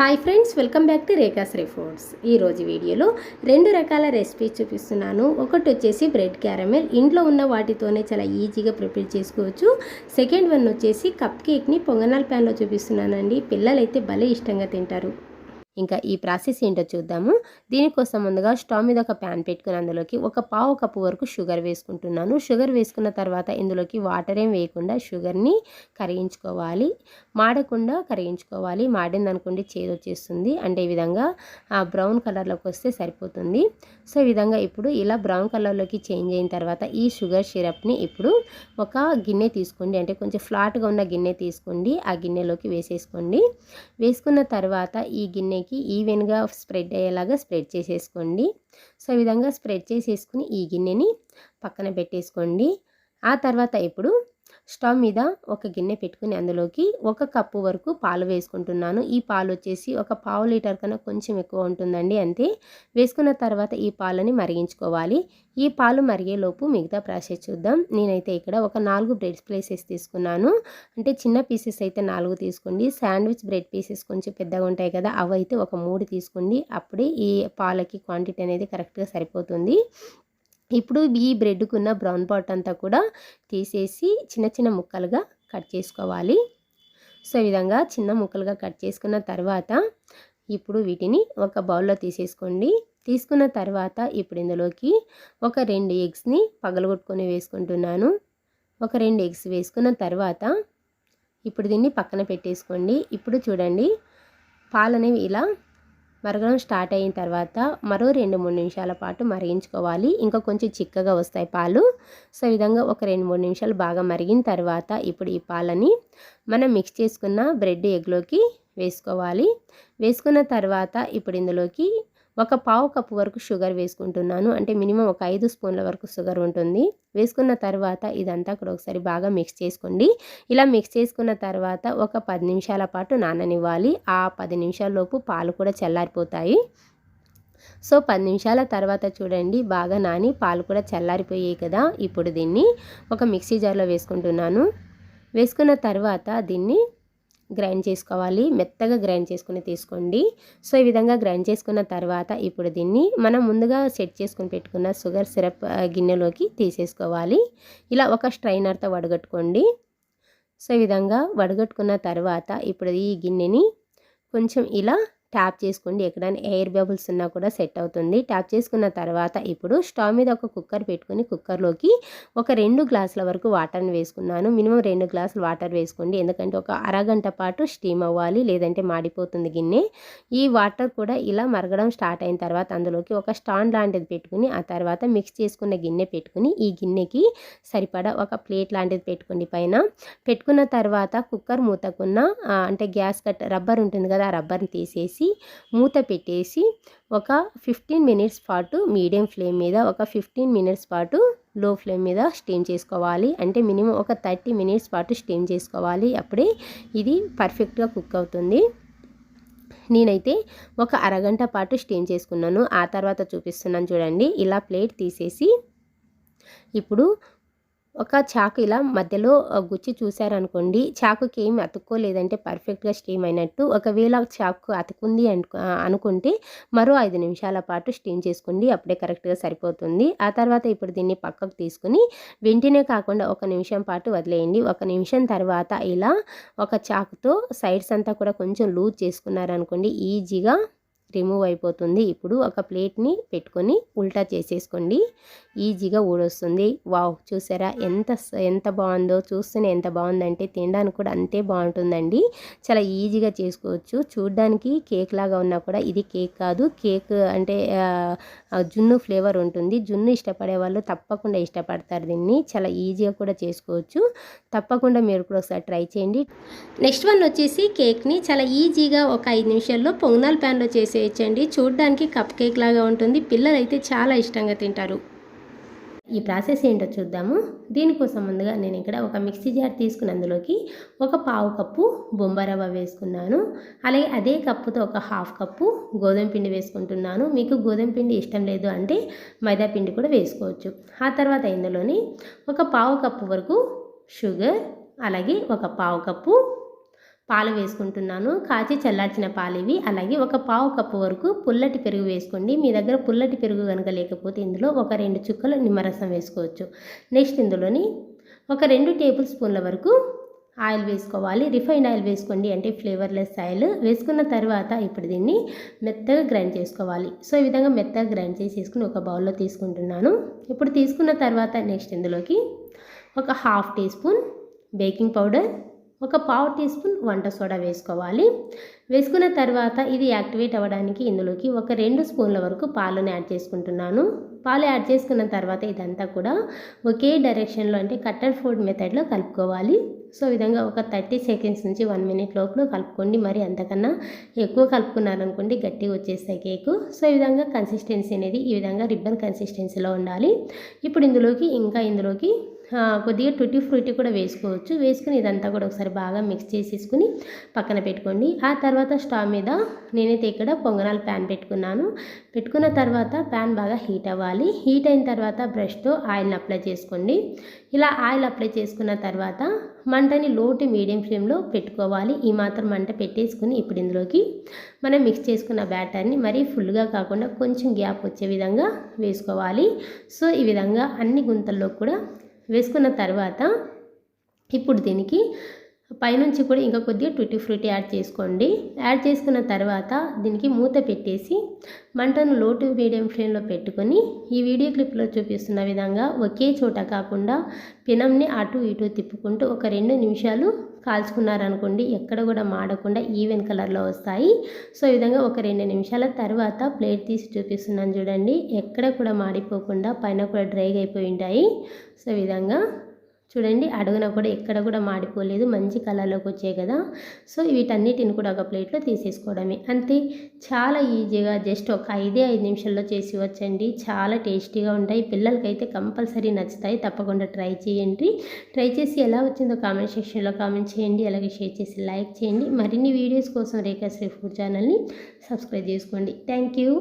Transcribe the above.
Hi friends welcome back to Rekhashri foods ఈరోజు వీడియోలో రెండు రకాల రెసిపీస్ చూపిస్తున్నాను. ఒకటి వచ్చేసి బ్రెడ్ క్యారమెల్. ఇంట్లో ఉన్న వాటితోనే చాలా ఈజీగా ప్రిపేర్ చేసుకోవచ్చు. సెకండ్ వన్ వచ్చేసి కప్ కేక్ని పొంగనాల ప్యాన్లో చూపిస్తున్నానండి. పిల్లలైతే భలే ఇష్టంగా తింటారు. ఇంకా ఈ ప్రాసెస్ ఏంటో చూద్దాము. దీనికోసం ముందుగా స్టవ్ మీద ఒక ప్యాన్ పెట్టుకుని అందులోకి ఒక పావు కప్పు వరకు షుగర్ వేసుకుంటున్నాను. షుగర్ వేసుకున్న తర్వాత ఇందులోకి వాటర్ ఏం వేయకుండా షుగర్ని కరిగించుకోవాలి. మాడకుండా కరిగించుకోవాలి. మాడిందనుకోండి చేదు వచ్చేస్తుంది. అంటే ఈ విధంగా బ్రౌన్ కలర్లోకి వస్తే సరిపోతుంది. సో ఈ విధంగా ఇప్పుడు ఇలా బ్రౌన్ కలర్లోకి చేంజ్ అయిన తర్వాత ఈ షుగర్ సిరప్ని ఇప్పుడు ఒక గిన్నె తీసుకోండి. అంటే కొంచెం ఫ్లాట్గా ఉన్న గిన్నె తీసుకోండి. ఆ గిన్నెలోకి వేసేసుకోండి. వేసుకున్న తర్వాత ఈ గిన్నె గిన్నెకి ఈవెన్గా స్ప్రెడ్ అయ్యేలాగా స్ప్రెడ్ చేసేసుకోండి. సో ఈ విధంగా స్ప్రెడ్ చేసేసుకుని ఈ గిన్నెని పక్కన పెట్టేసుకోండి. ఆ తర్వాత ఇప్పుడు స్టవ్ మీద ఒక గిన్నె పెట్టుకుని అందులోకి ఒక కప్పు వరకు పాలు వేసుకుంటున్నాను. ఈ పాలు వచ్చేసి ఒక పావు లీటర్ కన్నా కొంచెం ఎక్కువ ఉంటుందండి అంతే. వేసుకున్న తర్వాత ఈ పాలని మరిగించుకోవాలి. ఈ పాలు మరిగేలోపు మిగతా ప్రాసెస్ చూద్దాం. నేనైతే ఇక్కడ ఒక నాలుగు బ్రెడ్ ప్లేసెస్ తీసుకున్నాను. అంటే చిన్న పీసెస్ అయితే నాలుగు తీసుకోండి. శాండ్విచ్ బ్రెడ్ పీసెస్ కొంచెం పెద్దగా ఉంటాయి కదా అవి అయితే ఒక మూడు తీసుకోండి. అప్పుడే ఈ పాలకి క్వాంటిటీ అనేది కరెక్ట్గా సరిపోతుంది. ఇప్పుడు ఈ బ్రెడ్కున్న బ్రౌన్ పాట్ అంతా కూడా తీసేసి చిన్న చిన్న ముక్కలుగా కట్ చేసుకోవాలి. సో ఈ విధంగా చిన్న ముక్కలుగా కట్ చేసుకున్న తర్వాత ఇప్పుడు వీటిని ఒక బౌల్లో తీసేసుకోండి. తీసుకున్న తర్వాత ఇప్పుడు ఇందులోకి ఒక రెండు ఎగ్స్ని పగలగొట్టుకొని వేసుకుంటున్నాను. ఒక రెండు ఎగ్స్ వేసుకున్న తర్వాత ఇప్పుడు దీన్ని పక్కన పెట్టేసుకోండి. ఇప్పుడు చూడండి పాలనేవి ఇలా మరగడం స్టార్ట్ అయిన తర్వాత మరో రెండు మూడు నిమిషాల పాటు మరిగించుకోవాలి. ఇంకా కొంచెం చిక్కగా వస్తాయి పాలు. సో ఈ విధంగా ఒక రెండు మూడు నిమిషాలు బాగా మరిగిన తర్వాత ఇప్పుడు ఈ పాలని మనం మిక్స్ చేసుకున్న బ్రెడ్ ఎగ్లోకి వేసుకోవాలి. వేసుకున్న తర్వాత ఇప్పుడు ఇందులోకి ఒక పావు కప్పు వరకు షుగర్ వేసుకుంటున్నాను. అంటే మినిమం ఒక ఐదు స్పూన్ల వరకు షుగర్ ఉంటుంది. వేసుకున్న తర్వాత ఇదంతా కూడా ఒకసారి బాగా మిక్స్ చేసుకోండి. ఇలా మిక్స్ చేసుకున్న తర్వాత ఒక పది నిమిషాల పాటు నాననివ్వాలి. ఆ పది నిమిషాలలోపు పాలు కూడా చల్లారిపోతాయి. సో పది నిమిషాల తర్వాత చూడండి బాగా నాని పాలు కూడా చల్లారిపోయాయి కదా. ఇప్పుడు దీన్ని ఒక మిక్సీ జార్లో వేసుకుంటున్నాను. వేసుకున్న తర్వాత దీన్ని గ్రైండ్ చేసుకోవాలి. మెత్తగా గ్రైండ్ చేసుకుని తీసుకోండి. సో ఈ విధంగా గ్రైండ్ చేసుకున్న తర్వాత ఇప్పుడు దీన్ని మనం ముందుగా సెట్ చేసుకుని పెట్టుకున్న షుగర్ సిరప్ గిన్నెలోకి తీసేసుకోవాలి. ఇలా ఒక స్ట్రైనర్తో వడగట్టుకోండి. సో ఈ విధంగా వడగట్టుకున్న తర్వాత ఇప్పుడు ఈ గిన్నెని కొంచెం ఇలా ట్యాప్ చేసుకోండి. ఎక్కడైనా ఎయిర్ బబుల్స్ ఉన్నా కూడా సెట్ అవుతుంది. ట్యాప్ చేసుకున్న తర్వాత ఇప్పుడు స్టవ్ మీద ఒక కుక్కర్ పెట్టుకుని కుక్కర్లోకి ఒక రెండు గ్లాసుల వరకు వాటర్ని వేసుకున్నాను. మినిమం రెండు గ్లాసులు వాటర్ వేసుకోండి. ఎందుకంటే ఒక అరగంట పాటు స్టీమ్ అవ్వాలి లేదంటే మాడిపోతుంది గిన్నె. ఈ వాటర్ కూడా ఇలా మరగడం స్టార్ట్ అయిన తర్వాత అందులోకి ఒక స్టాండ్ లాంటిది పెట్టుకుని ఆ తర్వాత మిక్స్ చేసుకున్న గిన్నె పెట్టుకుని ఈ గిన్నెకి సరిపడా ఒక ప్లేట్ లాంటిది పెట్టుకోండి. పైన పెట్టుకున్న తర్వాత కుక్కర్ మూతకున్న అంటే గ్యాస్ కట్ రబ్బర్ ఉంటుంది కదా ఆ రబ్బర్ని తీసేసి మూత పెట్టేసి ఒక ఫిఫ్టీన్ మినిట్స్ పాటు మీడియం ఫ్లేమ్ మీద ఒక ఫిఫ్టీన్ మినిట్స్ పాటు లో ఫ్లేమ్ మీద స్టీమ్ చేసుకోవాలి. అంటే మినిమం ఒక థర్టీ మినిట్స్ పాటు స్టీమ్ చేసుకోవాలి. అప్పుడే ఇది పర్ఫెక్ట్గా కుక్ అవుతుంది. నేనైతే ఒక అరగంట పాటు స్టీమ్ చేసుకున్నాను. ఆ తర్వాత చూపిస్తున్నాను చూడండి. ఇలా ప్లేట్ తీసేసి ఇప్పుడు ఒక చాకు ఇలా మధ్యలో గుచ్చి చూశారనుకోండి చాకుకి ఏమి అతుక్కోలేదంటే పర్ఫెక్ట్గా స్టీమ్ అయినట్టు ఒకవేళ చాకు అతుకుంది అనుకుంటే మరో ఐదు నిమిషాల పాటు స్టీమ్ చేసుకోండి అప్పుడే కరెక్ట్గా సరిపోతుంది. ఆ తర్వాత ఇప్పుడు దీన్ని పక్కకు తీసుకుని వెంటనే కాకుండా ఒక నిమిషం పాటు వదిలేయండి. ఒక నిమిషం తర్వాత ఇలా ఒక చాకుతో సైడ్స్ అంతా కూడా కొంచెం లూజ్ చేసుకున్నారనుకోండి ఈజీగా రిమూవ్ అయిపోతుంది. ఇప్పుడు ఒక ప్లేట్ని పెట్టుకొని ఉల్టా చేసేసుకోండి. ఈజీగా ఊడొస్తుంది. వావ్! చూసారా? ఎంత ఎంత బాగుందో చూస్తేనే ఎంత బాగుందంటే తినడానికి కూడా అంతే బాగుంటుందండి. చాలా ఈజీగా చేసుకోవచ్చు. చూడ్డానికి కేక్ లాగా ఉన్నా కూడా ఇది కేక్ కాదు. కేక్ అంటే జున్ను ఫ్లేవర్ ఉంటుంది. జున్ను ఇష్టపడే వాళ్ళు తప్పకుండా ఇష్టపడతారు దీన్ని. చాలా ఈజీగా కూడా చేసుకోవచ్చు. తప్పకుండా మీరు కూడా ఒకసారి ట్రై చేయండి. నెక్స్ట్ వన్ వచ్చేసి కేక్ని చాలా ఈజీగా ఒక ఐదు నిమిషాల్లో పొంగనాల ప్యాన్లో చేయించండి. చూడడానికి కప్ కేక్ లాగా ఉంటుంది. పిల్లలు అయితే చాలా ఇష్టంగా తింటారు. ఈ ప్రాసెస్ ఏంటో చూద్దాము. దీనికోసం ముందుగా నేను ఇక్కడ ఒక మిక్సీ జార్ తీసుకుని అందులోకి ఒక పావు కప్పు బొంబారవ్వ వేసుకున్నాను. అలాగే అదే కప్పుతో ఒక హాఫ్ కప్పు గోధుమ పిండి వేసుకుంటున్నాను. మీకు గోధుమ పిండి ఇష్టం లేదు అంటే మైదా పిండి కూడా వేసుకోవచ్చు. ఆ తర్వాత ఇందులోని ఒక పావు కప్పు వరకు షుగర్ అలాగే ఒక పావు కప్పు పాలు వేసుకుంటున్నాను. కాచి చల్లార్చిన పాలు ఇవి అలాగే ఒక పావు కప్పు వరకు పుల్లటి పెరుగు వేసుకోండి. మీ దగ్గర పుల్లటి పెరుగు కనుక లేకపోతే ఇందులో ఒక రెండు చుక్కలు నిమ్మరసం వేసుకోవచ్చు. నెక్స్ట్ ఇందులోని ఒక రెండు టేబుల్ స్పూన్ల వరకు ఆయిల్ వేసుకోవాలి. రిఫైన్ ఆయిల్ వేసుకోండి అంటే ఫ్లేవర్లెస్ ఆయిల్. వేసుకున్న తర్వాత ఇప్పుడు దీన్ని మెత్తగా గ్రైండ్ చేసుకోవాలి. సో ఈ విధంగా మెత్తగా గ్రైండ్ చేసేసుకుని ఒక బౌల్లో తీసుకుంటున్నాను. ఇప్పుడు తీసుకున్న తర్వాత నెక్స్ట్ ఇందులోకి ఒక half teaspoon baking powder ఒక పావు టీ స్పూన్ వంట సోడా వేసుకోవాలి. వేసుకున్న తర్వాత ఇది యాక్టివేట్ అవ్వడానికి ఇందులోకి ఒక రెండు స్పూన్ల వరకు పాలను యాడ్ చేసుకుంటున్నాను. పాలు యాడ్ చేసుకున్న తర్వాత ఇదంతా కూడా ఒకే డైరెక్షన్లో అంటే కట్టర్ ఫుడ్ మెథడ్లో కలుపుకోవాలి. సో విధంగా ఒక థర్టీ సెకండ్స్ నుంచి వన్ మినిట్ లోపల కలుపుకోండి. మరి అంతకన్నా ఎక్కువ కలుపుకున్నారనుకోండి గట్టిగా వచ్చేస్తాయి కేకు. సో ఈ విధంగా కన్సిస్టెన్సీ అనేది ఈ విధంగా రిబ్బన్ కన్సిస్టెన్సీలో ఉండాలి. ఇప్పుడు ఇందులోకి ఇంకా ఇందులోకి కొద్దిగా టుటీ ఫ్రూటీ కూడా వేసుకోవచ్చు. వేసుకుని ఇదంతా కూడా ఒకసారి బాగా మిక్స్ చేసేసుకుని పక్కన పెట్టుకోండి. ఆ తర్వాత స్టవ్ మీద నేనైతే ఇక్కడ పొంగనాలు ప్యాన్ పెట్టుకున్నాను. పెట్టుకున్న తర్వాత ప్యాన్ బాగా హీట్ అవ్వాలి. హీట్ అయిన తర్వాత బ్రష్తో ఆయిల్ని అప్లై చేసుకోండి. ఇలా ఆయిల్ అప్లై చేసుకున్న తర్వాత మంటని లో టు మీడియం ఫ్లేమ్లో పెట్టుకోవాలి. ఈ మాత్రం మంట పెట్టేసుకుని ఇప్పుడు ఇందులోకి మనం మిక్స్ చేసుకున్న బ్యాటర్ని మరీ ఫుల్గా కాకుండా కొంచెం గ్యాప్ వచ్చే విధంగా వేసుకోవాలి. సో ఈ విధంగా అన్ని గుంతల్లో కూడా వేసుకున్న తర్వాత ఇప్పుడు దీనికి పైనుంచి కూడా ఇంకా కొద్దిగా ట్విటీ ఫ్రూటీ యాడ్ చేసుకోండి. యాడ్ చేసుకున్న తర్వాత దీనికి మూత పెట్టేసి మంటను లో టు మీడియం ఫ్లేమ్లో పెట్టుకొని ఈ వీడియో క్లిప్లో చూపిస్తున్న విధంగా ఒకే చోట కాకుండా పినంని అటు ఇటు తిప్పుకుంటూ ఒక రెండు నిమిషాలు కాల్చుకున్నారనుకోండి ఎక్కడ కూడా మాడకుండా ఈవెన్ కలర్లో వస్తాయి. సో ఈ విధంగా ఒక రెండు నిమిషాల తర్వాత ప్లేట్ తీసి చూపిస్తున్నాను చూడండి. ఎక్కడ కూడా మాడిపోకుండా పైన కూడా డ్రైగా అయిపోయి ఉంటాయి. సో ఈ విధంగా చూడండి అడుగున కూడా ఎక్కడ కూడా మాడిపోలేదు మంచి కలర్లోకి వచ్చాయి కదా. సో వీటన్నిటిని కూడా ఒక ప్లేట్లో తీసేసుకోవడమే. అంతే చాలా ఈజీగా జస్ట్ ఒక ఐదే ఐదు నిమిషాల్లో చేసి వచ్చండి. చాలా టేస్టీగా ఉంటాయి. పిల్లలకైతే కంపల్సరీ నచ్చుతాయి. తప్పకుండా ట్రై చేయండి. ట్రై చేసి ఎలా వచ్చిందో కామెంట్ సెక్షన్లో కామెంట్ చేయండి. అలాగే షేర్ చేసి లైక్ చేయండి. మరిన్ని వీడియోస్ కోసం రేఖాశ్రీ ఫుడ్ ఛానల్ని సబ్స్క్రైబ్ చేసుకోండి. Thank you.